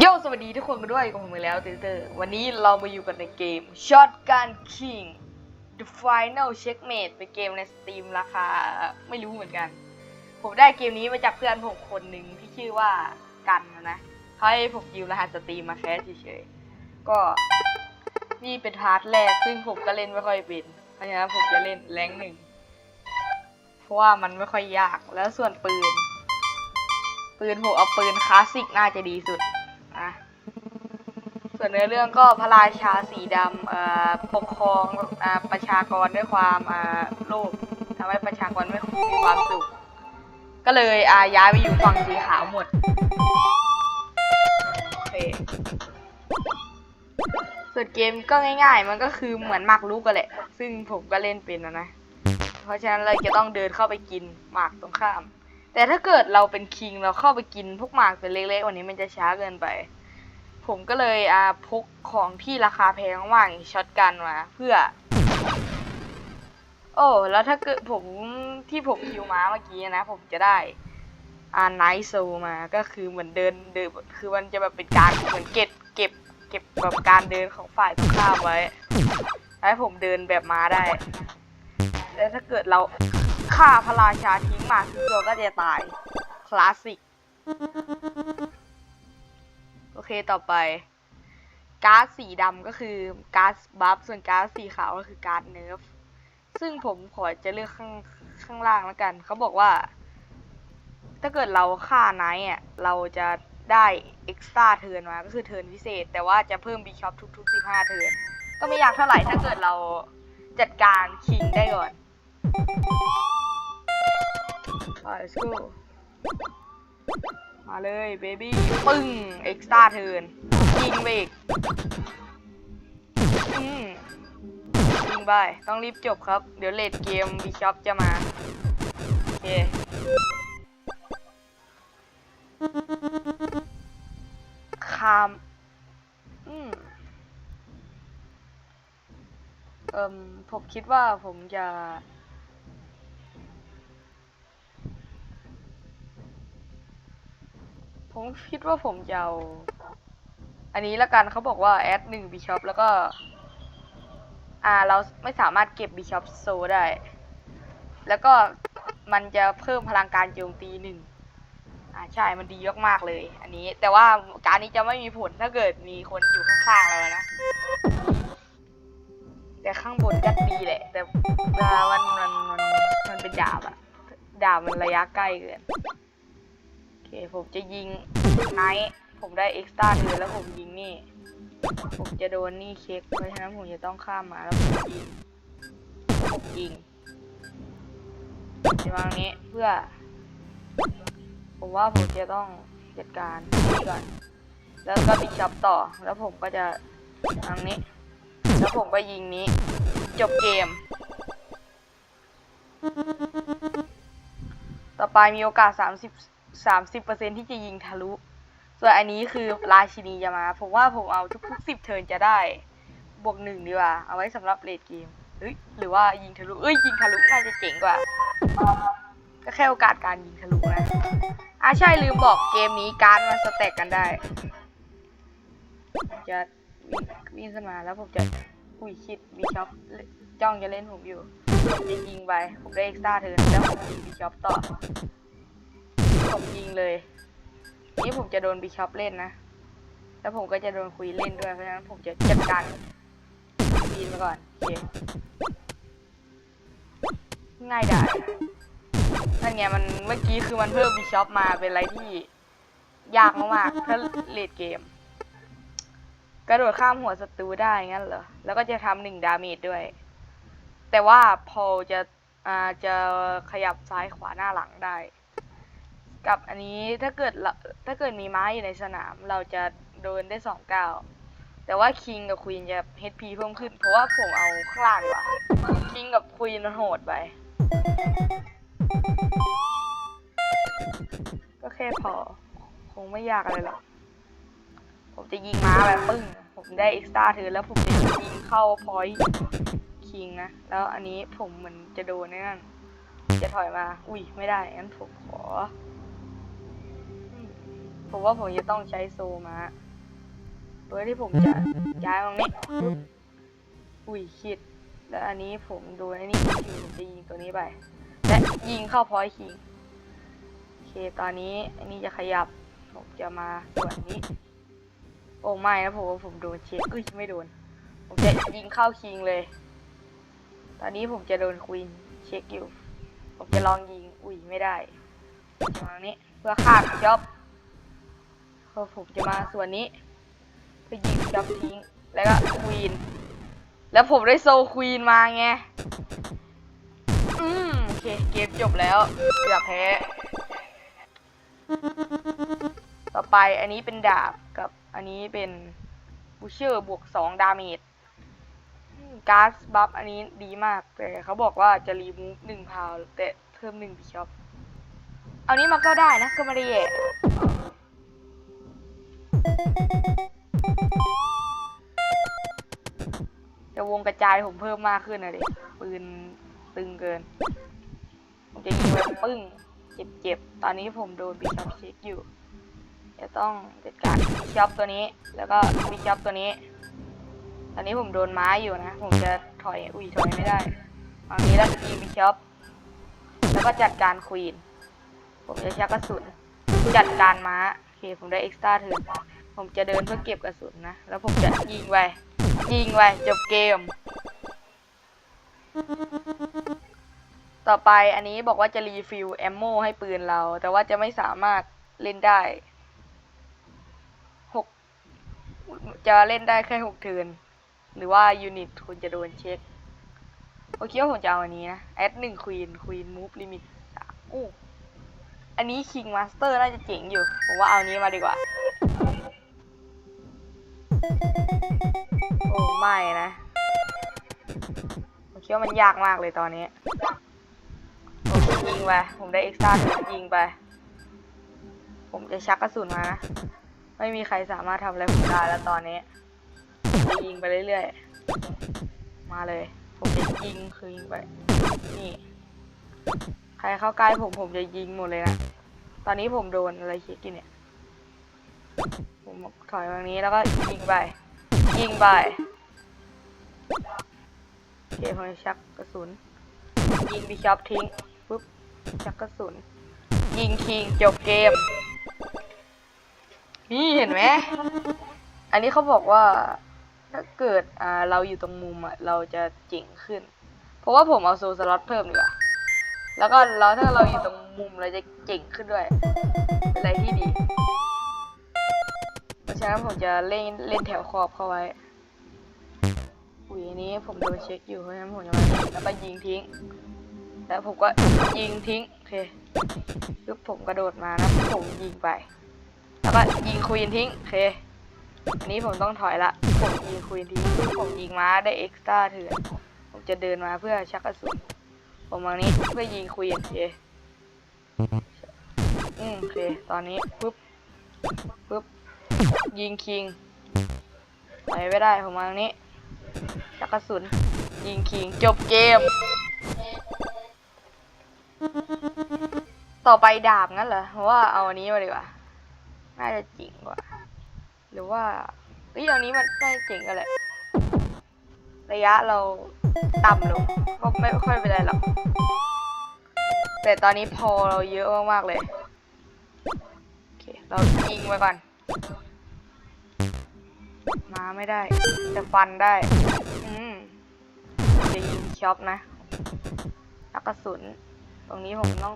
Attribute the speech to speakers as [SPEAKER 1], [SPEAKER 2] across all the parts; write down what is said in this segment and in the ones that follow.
[SPEAKER 1] โยสวัสดีทุกคนกันด้วยกับผมอีกแล้วเตอร์วันนี้เรามาอยู่กันในเกม Shotgun King The Final Checkmate เป็นเกมใน Steam ราคาไม่รู้เหมือนกัน ผมได้เกมนี้มาจากเพื่อนผมคนหนึ่งที่ชื่อว่ากันนะเขาให้ผมยืมรหัสสตรีมมาแค่เฉยๆ ก็นี่เป็นพาร์ทแรกซึ่งผมก็เล่นไม่ค่อยเป็น เพราะฉะนั้นผมจะเล่นแรงหนึ่ง เพราะว่ามันไม่ค่อยยากแล้วส่วนปืน ปืนผมเอาปืนคลาสสิกน่าจะดีสุด ส่วนเนื้อเรื่องก็พระราชาสีดำปกครองอประชากรด้วยความโลภทำให้ประชากรไม่มีความสุข ก็เลยอาย้ายไปอยู่ฝั่งสีขาวหมดโอเคส่วนเกมก็ง่าย ๆ มันก็คือเหมือนหมากรุกกันแหละ ซึ่งผมก็เล่นเป็นนะนะ เพราะฉะนั้นเราจะต้องเดินเข้าไปกินหมากตรงข้าม แต่ถ้าเกิดเราเป็นคิงเราเข้าไปกินพวกหมากเป็นเล็กๆวันนี้มันจะช้าเกินไป ผมก็เลยอาพกของที่ราคาแพงมากๆอย่างช็อตกันมาเพื่อ โอ้แล้วถ้าเกิดผมที่ผมคิวม้าเมื่อกี้นะ ผมจะได้อาไนท์โซมาก็คือเหมือนเดินเดินคือมันจะแบบเป็นการเหมือนเก็บเก็บ เก็บแบบการเดินของฝ่ายตรงข้ามไว้ให้ผมเดินแบบม้าได้แล้วถ้าเกิดเราฆ่าพระราชาทิ้งมาทุกตัวก็จะตายคลาสสิก โอเคต่อไปก๊าซสีดำก็คือก๊าซบัฟส่วนก๊าซสีขาวก็คือก๊าซเนิร์ฟซึ่งผมขอจะเลือกข้างข้างล่างแล้วกัน เขาบอกว่า ถ้าเกิดเราฆ่าไนท์อะเราจะได้เอ็กซ์ตร้าเทิร์นมา ก็คือเทิร์นพิเศษ แต่ว่าจะเพิ่มบีช็อปทุกๆ 15 เทิร์นก็ไม่ยากเท่าไหร่ถ้าเกิดเราจัดการคิงได้ก่อนไป let's go มาเลยเบบี้ปึ้งเอ็กซ์ตร้าเทิร์นยิงไปอีกอืมยิงไปต้องรีบจบครับ เดี๋ยวเลดเกมบีช็อปจะมาโอเคคามอืมเอิมผมคิดว่าผมจะ ผมคิดว่าผมจะเอาอันนี้ละกันเขาบอกว่าแอดหนึ่งบิชอปแล้วก็ อ่าเราไม่สามารถเก็บบิชอปโซได้ แล้วก็มันจะเพิ่มพลังการโจมตีหนึ่งอ่าใช่มันดีมากๆเลย อันนี้ แต่ว่าการนี้จะไม่มีผลถ้าเกิดมีคนอยู่ข้างๆเรานะแต่ข้างบนก็ดีแหละ แต่เวลามันมันมันมันเป็นดาบอะดาบมันระยะใกล้เกิน เคผมจะยิงไนท์ผมได้เอ็กซ์ต้าเดือนแล้วผมยิงนี่ ผมจะโดนนี่เช็คเพราะฉะนั้นผมจะต้องข้ามมาแล้วผมยิงผมยิงจะวางนี้เพื่อ ผมว่าผมจะต้องจัดการนี่ก่อน แล้วก็บิชับต่อ แล้วผมก็จะทางนี้ แล้วผมก็ยิงนี้ จบเกม ต่อไปมีโอกาส 30 30%ที่จะยิงทะลุ ส่วนอันนี้คือราชินีจะมา ผมว่าผมเอาทุกๆ10เทิร์นจะได้ บวกหนึ่งดีกว่า เอาไว้สำหรับเลดเกมเฮ้ยหรือว่ายิงทะลุ เอ้ยยิงทะลุน่าจะเจ๋งกว่า ก็แค่โอกาสการยิงทะลุนะอะใช่ลืมบอกเกมนี้การดมันสแต็กกันได้ จะวิ่งขึ้นมาแล้วผมจะอุ้ยชิดบีช็อปจ้องจะเล่นผมอยู่ผมจะยิงไป ผมได้เอ็กซ์ตร้าเทิร์นแล้วผมยิงบีช็อปต่อ ผมยิงเลย นี่ผมจะโดนบีช็อปเล่นนะ แล้วผมก็จะโดนคุยเล่นด้วย เพราะฉะนั้นผมจะจัดการบีนมาก่อนโอเคง่ายได้นั่นไงมันเมื่อกี้คือมันเพิ่มบีช็อปมาเป็นอะไรที่ยากมากๆถ้าเลดเกม กระโดดข้ามหัวศัตรูได้งั้นเหรอ แล้วก็จะทำหนึ่งดาเมจด้วย แต่ว่าพอจะอ่าจะขยับซ้ายขวาหน้าหลังได้ กับอันนี้ถ้าเกิดถ้าเกิดมีไม้อยู่ในสนาม เราจะโดนได้สองก้าวแต่ว่าคิงกับควีนจะ HP เพิ่มขึ้น เพราะว่าผมเอาข้างล่างดีกว่าคิงกับควีนมันโหดไป ก็แค่พอ คงไม่ยากอะไรหรอกผมจะยิงม้าแบบปึ้ง ผมได้เอ็กซ์ตร้าเธอแล้วผมจะยิงเข้าพอยคิงนะ แล้วอันนี้ผมเหมือนจะโดนแน่นั่นจะถอยมา อุ้ยไม่ได้งั้นผมขอ ผมว่าผมจะต้องใช้โซมาโดยที่ผมจะย้ายตรงนี้อุ้ยคิด แล้วอันนี้ผมโดนอันนี้คิวผมจะยิงตัวนี้ไป และยิงเข้าพอยต์คิงโอเคตอนนี้อันนี้จะขยับ ผมจะมาส่วนนี้ โอ้ไม่นะผมว่าผมโดนเช็คอุ้ยไม่โดน ผมจะยิงเข้าคิงเลย ตอนนี้ผมจะโดนควีนเช็คอยู่ ผมจะลองยิง อุ้ยไม่ได้ตรงนี้เพื่อฆ่าจ็อบ พอผมจะมาส่วนนี้เพื่อยิงจ็อบทิ้งแล้วก็ควีน แล้วผมได้โซควีนมาไง อืมโอเคเกมจบแล้วเกือบแพ้ ต่อไปอันนี้เป็นดาบกับอันนี้เป็นบูเชอร์บวกสองดาเมจการ์ดบัฟอันนี้ดีมาก แต่เขาบอกว่าจะรีมูฟหนึ่งพาวแต่เพิ่มหนึ่งบิชอปเอานี้มาก็ได้นะก็ไม่ได้แย่ แต่วงกระจายผมเพิ่มมากขึ้นนะเด็ปืนตึงเกิน ผมจะยิงไปปึ้ง เจ็บๆ ตอนนี้ผมโดนบิชอปเช็คอยู่จะต้องจัดการบิชอปตัวนี้ แล้วก็บิชอปตัวนี้ ตอนนี้ผมโดนไม้อยู่นะ ผมจะถอย อุ้ยถอยไม่ได้เอานี้แล้วยิงบิชอปแล้วก็จัดการควีน ผมจะชักกระสุน จัดการม้า เคผมได้เอ็กซ์ตร้าเทิร์นผมจะเดินเพื่อเก็บกระสุนนะ แล้วผมจะยิงไป ยิงไปจบเกม ต่อไปอันนี้บอกว่าจะรีฟิลแอมโมให้ปืนเรา แต่ว่าจะไม่สามารถเล่นได้หกจะเล่นได้แค่หกเทิร์นหรือว่ายูนิตคุณจะโดนเช็คโอเคว่าผมจะเอาอันนี้นะ แอดหนึ่งควีนควีนมูฟลิมิตสามอู้ อันนี้คิงมาสเตอร์น่าจะเจ๋งอยู่ ผมว่าเอานี้มาดีกว่า โอ้ไม่นะผมคิดว่ามันยากมากเลยตอนนี้ผมจะยิงไป ผมได้เอ็กซ์ตร้ายิงไป ผมจะชักกระสุนมานะ ไม่มีใครสามารถทำอะไรผมได้แล้วตอนนี้ยิงไปเรื่อยๆ มาเลย ผมจะยิงคือยิงไป นี่ ใครเข้าใกล้ผมผมจะยิงหมดเลยนะ ตอนนี้ผมโดนอะไรคิดกินเนี่ย ผมถอยมาทางนี้แล้วก็ยิงไป ยิงไปโอเคผมจะชักกระสุน ยิงบิชอปทิ้งปุ๊บชักกระสุน ยิงคิงจบเกม นี่เห็นไหม อันนี้เขาบอกว่าถ้าเกิดอ่าเราอยู่ตรงมุมอะเราจะเจ๋งขึ้น เพราะว่าผมเอาโซสล็อตเพิ่มดีกว่า แล้วก็เราถ้าเราอยู่ตรงมุมเราจะเจ๋งขึ้นด้วย เป็นอะไรที่ดีฉะนั้นผมจะเล่นเล่นแถวขอบเข้าไว้ อุ้ยนี้ผมโดนเช็คอยู่เพราะฉะนั้นผมจะมาแล้วก็ยิงทิ้ง แล้วผมก็ยิงทิ้งโอเคปึ๊บผมกระโดดมานะผมยิงไป แล้วก็ยิงควีนทิ้งโอเคอันนี้ผมต้องถอยละผมยิงควีนทิ้งผมยิงม้าได้เอ็กซ์ตร้าเถื่อนผมจะเดินมาเพื่อชักกระสุน ผมมานี้เพื่อยิงควีนโอเคอืมโอเค ตอนนี้ปึ๊บปึ๊บยิงคิงไปไม่ได้ผมมางนี้ชักกระสุน ยิงคิงจบเกม ต่อไปดาบงั้นเหรอเพราะว่าเอาอันนี้มาดีกว่าน่าจะจริงกว่า หรือว่าเอ้ยอันนี้มันน่าจะเจ๋งกันแหละ ระยะเราต่ำลงก็ไม่ค่อยเป็นไรหรอกแต่ตอนนี้พอเราเยอะมากๆเลยโอเคเรายิงไปก่อน มาไม่ได้แต่ฟันได้ อืมจะยิงช็อปนะแล้วกระสุน ตรงนี้ผมต้อง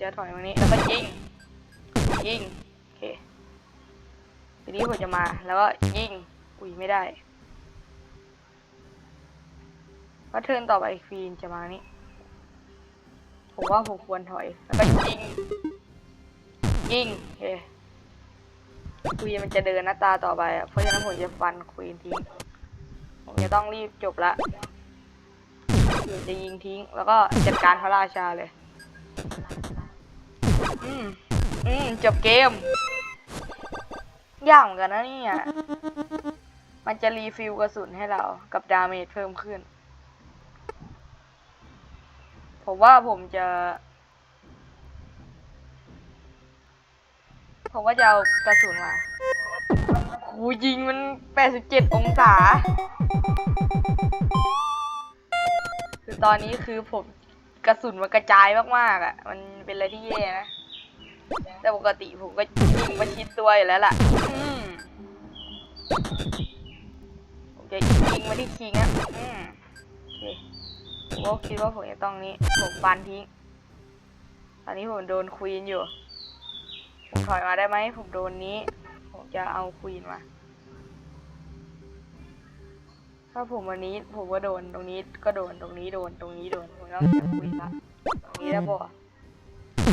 [SPEAKER 1] จะถอยตรงนี้แล้วก็ยิง ยิง โอเคทีนี้ผมจะมาแล้วก็ยิง อุ้ยไม่ได้ ก็เทิร์นต่อไปควีนจะมานี่ผมว่าผมควรถอยแล้วก็ยิง ยิงเคควีนมันจะเดินหน้าตาต่อไปอะเพราะฉะนั้นผมจะฟันควีนทิ้งผมจะต้องรีบจบละคือจะยิงทิ้ง แล้วก็จัดการพระราชาเลย อืมอืมจบเกมยากเหมือนกันนะเนี่ย มันจะรีฟิลกระสุนให้เรา กับดาเมจเพิ่มขึ้น ผมว่าผมจะ ผมว่าจะเอากระสุนมาหูยิงมัน 87 องศา คือตอนนี้คือผมกระสุนมันกระจายมากๆอะ มันเป็นอะไรที่แย่นะ แต่ปกติผมก็ยิงประชิดตัวอยู่แล้วล่ะอืมผมจะยิงมาที่คิงอะ อืมโอเค ผมก็คิดว่าผมจะต้องนี้ ผมฟันทิ้งตอนนี้ผมโดนควีนอยู่ ผมถอยมาได้ไหม ผมโดนนี้ ผมจะเอาควีนมา ถ้าผมวันนี้ ผมก็โดน ตรงนี้ก็โดน ตรงนี้โดน ตรงนี้โดน ผมต้องจะควีนละ ตรงนี้แล้วพอ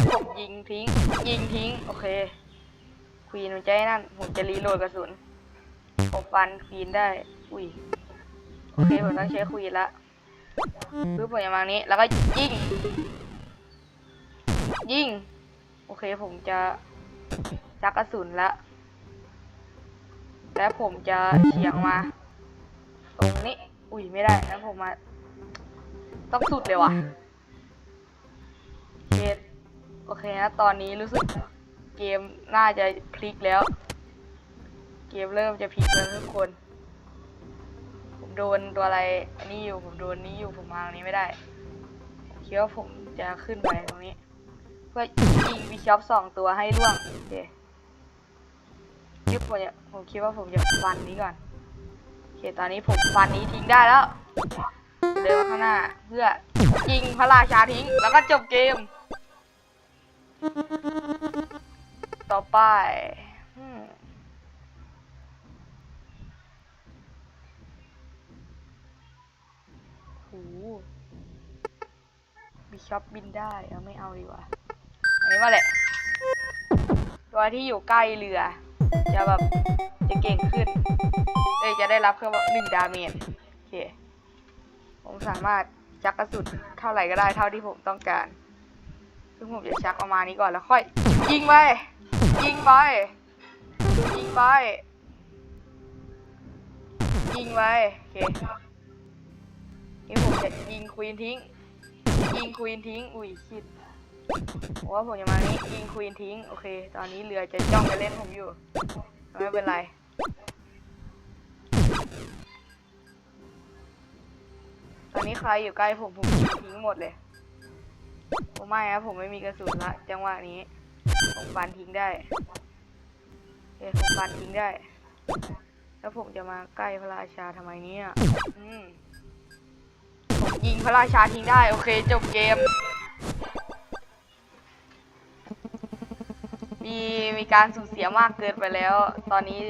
[SPEAKER 1] ผมยิงทิ้ง ยิงทิ้ง โอเค ควีนมันจะให้นั่น ผมจะรีโหลดกระสุน ผมฟันควีนได้ อุ้ย โอเค ผมต้องใช้ควีนละ ปึ๊บผมจะมางนี้ แล้วก็ยิง ยิง โอเคผมจะจักกระสุนละ และผมจะเฉียงมา ตรงนี้ อุ้ยไม่ได้นะผมมา ต้องสุดเลยว่ะโอเคโอเคนะ ตอนนี้รู้สึกเกมน่าจะพลิกแล้ว เกมเริ่มจะพลิกแล้วทุกคน โดนตัวอะไรอันนี้อยู่ผมโดนนี้อยู่ผมมาตรงนี้ไม่ได้คิดว่าผมจะขึ้นไปตรงนี้ เพื่อยิงบิชอปสองตัวให้ร่วงโอเคยึบผมเนี่ยผมคิดว่าผมจะฟันนี้ก่อนโอเคตอนนี้ผมฟันนี้ทิ้งได้แล้วเดินข้างหน้าเพื่อยิงพระราชาทิ้งแล้วก็จบเกม ต่อไป บิชอปบินได้เอาไม่เอาดีกว่า อันนี้มาแหละ ตัวที่อยู่ใกล้เรือ จะแบบจะเก่งขึ้นเอ้ยจะได้รับแค่ว่าหนึ่งดาเมจโอเค ผมสามารถชักกระสุนเท่าไหร่ก็ได้เท่าที่ผมต้องการ ซึ่งผมจะชักออกมานี้ก่อนแล้วค่อย ยิงไป ยิงไป ยิงไป ยิงไปโอเค นี่ผมจะยิงควีนทิ้ง ยิงควีนทิ้ง อุ้ยคิดผมว่าผมจะมานี้ยิงควีนทิ้ง โอเค ตอนนี้เรือจะจ้องจะเล่นผมอยู่ ไม่เป็นไร ตอนนี้ใครอยู่ใกล้ผมผมทิ้งหมดเลยผมไม่ครับผมไม่มีกระสุนละจังหวะนี้ผมฟันทิ้งได้เอ้ยผมฟันทิ้งได้ แล้วผมจะมาใกล้พระราชาทำไมเนี่ย อืม ยิงพระราชาทิ้งได้ โอเค จบเกม มีมีการสูญเสียมากเกินไปแล้ว ตอนนี้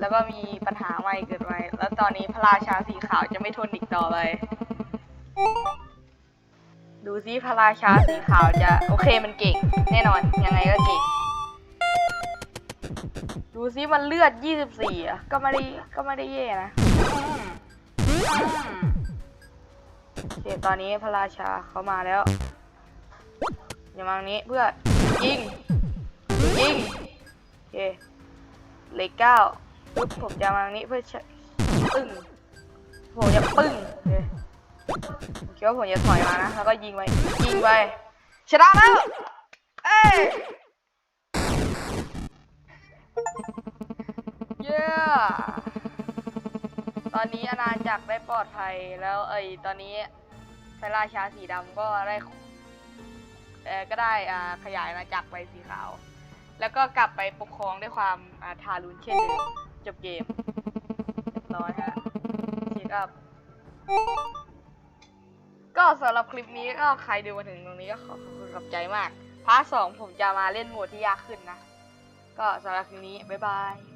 [SPEAKER 1] แล้วก็มีปัญหาใหม่เกิดไปแล้วตอนนี้พระราชาสีขาวจะไม่ทนอีกต่อไป ดูซิพระราชาสีขาวจะโอเคมันเก่ง แน่นอนยังไงก็เก่ง ดูซิมันเลือด 24อะก็ไม่ได้ก็ไม่ได้แย่นะ คตอนนี้พระราชาเขามาแล้วอย่ามาตรงนี้เพื่อยิงยิงโอเคเลขเก้าปุ๊บผมจะมาตรงนี้เพื่อชะปึ้งผมจะปึ้งโอเคผมคิดว่าผมจะถอยมานะแล้วก็ยิงไปยิงไปชนะแล้วเอ้ยเย้ตอนนี้อาณาจักรได้ปลอดภัยแล้วเอ้ตอนนี้ พระราชาสีดำก็ได้เออก็ได้อ่าขยายอาณาจักรไปสีขาว แล้วก็กลับไปปกครองด้วยความอ่าทารุณเช่นเดิมจบเกมเรียบร้อยฮะเช็คอัพก็สำหรับคลิปนี้ก็ใครดูมาถึงตรงนี้ก็ขอขอบคุณกับใจมากพาร์ทสองผมจะมาเล่นโหมดที่ยากขึ้นนะ ก็สำหรับคลิปนี้ บ๊ายบาย